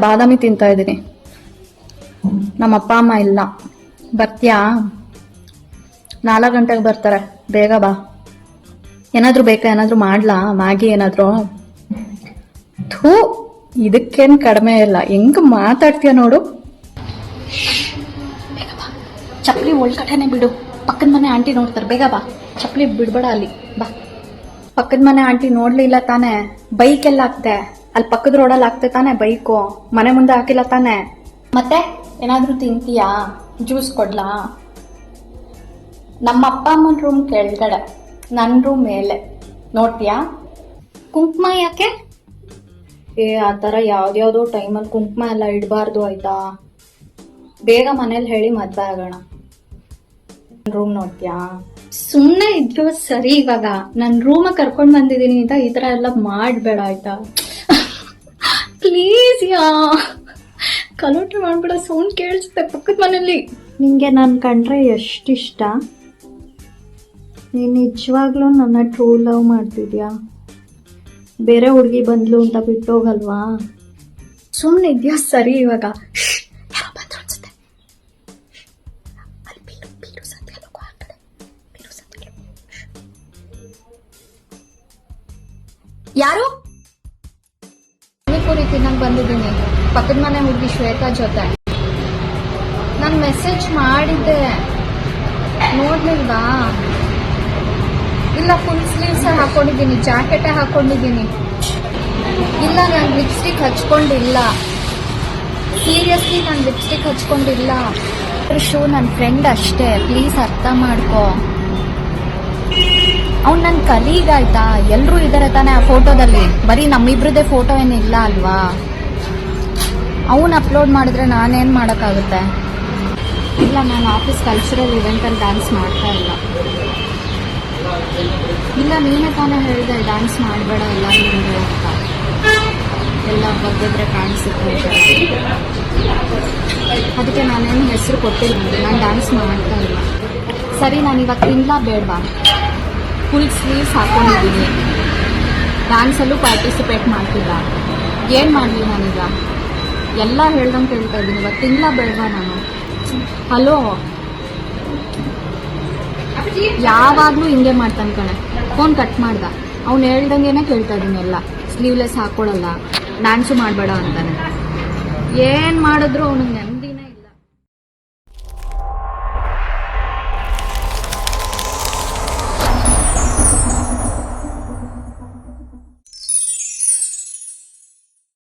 ಬಾದಾಮಿ ತಿಂತಾ ಇದ್ದೀನಿ. ನಮ್ಮ ಅಪ್ಪ ಅಮ್ಮ ಇಲ್ಲ. ಬರ್ತೀಯಾ? ನಾಲ್ಕು ಗಂಟೆಗೆ ಬರ್ತಾರೆ. ಬೇಗ ಬಾ. ಏನಾದರೂ ಬೇಕಾ? ಏನಾದರೂ ಮಾಡ್ಲಾ? ಮ್ಯಾಗಿ ಏನಾದರೂ? ಥೂ ಇದಕ್ಕೇನು ಕಡಿಮೆ ಇಲ್ಲ. ಹೆಂಗ್ ಮಾತಾಡ್ತೀಯ ನೋಡು. ಚಪ್ಪಲಿ ಒಳ್ಕಟ್ಟೆ ಬಿಡು. ಪಕ್ಕದ ಮನೆ ಆಂಟಿ ನೋಡ್ತಾರೆ. ಬೇಗ ಬಾ. ಚಪ್ಪಲಿ ಬಿಡ್ಬೇಡ ಅಲ್ಲಿ. ಬಾ. ಪಕ್ಕದ ಮನೆ ಆಂಟಿ ನೋಡ್ಲಿಲ್ಲ ತಾನೆ? ಬೈಕ್ ಎಲ್ಲ ಹಾಕ್ತೆ ಅಲ್ಲಿ ಪಕ್ಕದ ರೋಡಲ್ಲಿ ಹಾಕ್ತೆ ತಾನೆ ಬೈಕು ಮನೆ ಮುಂದೆ ಹಾಕಿಲ್ಲ ತಾನೆ. ಮತ್ತೆ ಏನಾದರೂ ತಿಂತೀಯಾ? ಜ್ಯೂಸ್ ಕೊಡ್ಲಾ? ನಮ್ಮ ಅಪ್ಪ ಅಮ್ಮನ ರೂಮ್ ಕೆಳಗಡೆ ನನ್ನ ರೂಮ್ ಮೇಲೆ. ನೋಡ್ತೀಯಾ? ಕುಂಕುಮ ಯಾಕೆ? ಏ, ಆ ಥರ ಯಾವ್ದ್ಯಾವ್ದೋ ಟೈಮಲ್ಲಿ ಕುಂಕುಮ ಎಲ್ಲ ಇಡಬಾರ್ದು ಆಯ್ತಾ? ಬೇಗ ಮನೇಲಿ ಹೇಳಿ ಮದ್ವೆ ಆಗೋಣ. ರೂಮ್ ನೋಡ್ತೀಯಾ? ಸುಮ್ಮನೆ ಇದ್ರು ಸರಿ ಇವಾಗ. ನನ್ನ ರೂಮ ಕರ್ಕೊಂಡು ಬಂದಿದ್ದೀನಿ ಅಂತ ಈ ಥರ ಎಲ್ಲ ಮಾಡಬೇಡ ಆಯ್ತಾ? Please yeah. ಕಲೋಟ್ರಿ ಮಾಡ್ಬಿಡ ಸೌಂಡ್ ಕೇಳಿಸುತ್ತೆ ಪಕ್ಕದ ಮನೆಯಲ್ಲಿ. ನಿಮಗೆ ನಾನು ಕಂಡ್ರೆ ಎಷ್ಟಿಷ್ಟ? ನೀನು ನಿಜವಾಗ್ಲೂ ನನ್ನ ಟ್ರೂ ಲವ್ ಮಾಡ್ತಿದ್ಯಾ? ಬೇರೆ ಹುಡುಗಿ ಬಂದ್ಲು ಅಂತ ಬಿಟ್ಟೋಗಲ್ವಾ? ಸುಮ್ಮನೆ ಇದೆಯಾ ಸರಿ ಇವಾಗ? ಯಾರೋ? ಪಾನಿಪುರಿ ನಾನು ಬಂದಿದ್ದೀನಿ. ಪಕ್ಕದ ಮನೆ ಹುಡುಗಿ ಶ್ವೇತಾ ಜೊತೆ. ನಾನು ಮೆಸೇಜ್ ಮಾಡಿದ್ದೆ. ನೋಡ್ಲಿಲ್ವಾ? ಇಲ್ಲ ಫುಲ್ ಸ್ಲೀವ್ಸ್ ಹಾಕೊಂಡಿದ್ದೀನಿ, ಜಾಕೆಟೇ ಹಾಕೊಂಡಿದ್ದೀನಿ. ಇಲ್ಲ, ನಾನು ಲಿಪ್ಸ್ಟಿಕ್ ಹಚ್ಕೊಂಡಿಲ್ಲ. ಸೀರಿಯಸ್ಲಿ ನಾನು ಲಿಪ್ಸ್ಟಿಕ್ ಹಚ್ಕೊಂಡಿಲ್ಲ. ಶೂ ನನ್ನ ಫ್ರೆಂಡ್ ಅಷ್ಟೇ ಪ್ಲೀಸ್ ಅರ್ಥ ಮಾಡ್ಕೋ. ಅವ್ನು ನನ್ನ ಕಲೀಗ್ ಆಯ್ತಾ? ಎಲ್ಲರೂ ಇದ್ದಾರೆ ತಾನೇ ಆ ಫೋಟೋದಲ್ಲಿ ಬರೀ ನಮ್ಮಿಬ್ರದೇ ಫೋಟೋ ಏನಿಲ್ಲ ಅಲ್ವಾ? ಅವನು ಅಪ್ಲೋಡ್ ಮಾಡಿದ್ರೆ ನಾನೇನು ಮಾಡೋಕ್ಕಾಗುತ್ತೆ? ಇಲ್ಲ, ನಾನು ಆಫೀಸ್ ಕಲ್ಚರಲ್ ಇವೆಂಟಲ್ಲಿ ಡ್ಯಾನ್ಸ್ ಮಾಡ್ತಾ ಇಲ್ಲ. ಇಲ್ಲ, ನೀನೇ ತಾನೇ ಹೇಳಿದೆ ಡ್ಯಾನ್ಸ್ ಮಾಡಬೇಡ ಎಲ್ಲ ನಿಮಗೆ ಅಂತ. ಎಲ್ಲ ಬಗ್ಗಿದ್ರೆ ಕಾಣಿಸುತ್ತೆ. ಅದಕ್ಕೆ ನಾನೇನು ಹೆಸರು ಕೊಟ್ಟಿಲ್ಲ, ನಾನು ಡ್ಯಾನ್ಸ್ ಮಾಡ್ತಾ ಇಲ್ಲ. ಸರಿ, ನಾನು ಇವಾಗ ತಿನ್ಲಾ ಬೇಡವಾ? ಫುಲ್ ಸ್ಲೀವ್ಸ್ ಹಾಕೊಂಡಿದ್ದೀನಿ ಡ್ಯಾನ್ಸಲ್ಲೂ ಪಾರ್ಟಿಸಿಪೇಟ್ ಮಾಡ್ತಿಲ್ಲ. ಏನು ಮಾಡಲಿ ನಾನೀಗ? ಎಲ್ಲ ಹೇಳ್ದಂಗೆ ಕೇಳ್ತಾ ಇದ್ದೀನಿ. ಇವತ್ತು ತಿಂಗಳ ಬೇಡ ನಾನು. ಹಲೋ? ಯಾವಾಗಲೂ ಹಿಂಗೆ ಮಾಡ್ತಾನೆ ಕಣೆ. ಫೋನ್ ಕಟ್ ಮಾಡ್ದ. ಅವ್ನು ಹೇಳ್ದಂಗೆನೆ ಕೇಳ್ತಾ ಇದ್ದೀನಿ ಎಲ್ಲ. ಸ್ಲೀವ್ಲೆಸ್ ಹಾಕೊಳ್ಳಲ್ಲ ಡ್ಯಾನ್ಸು ಮಾಡಬೇಡ ಅಂತಾನೆ. ಏನು ಮಾಡಿದ್ರು ಅವನಿಗೆ?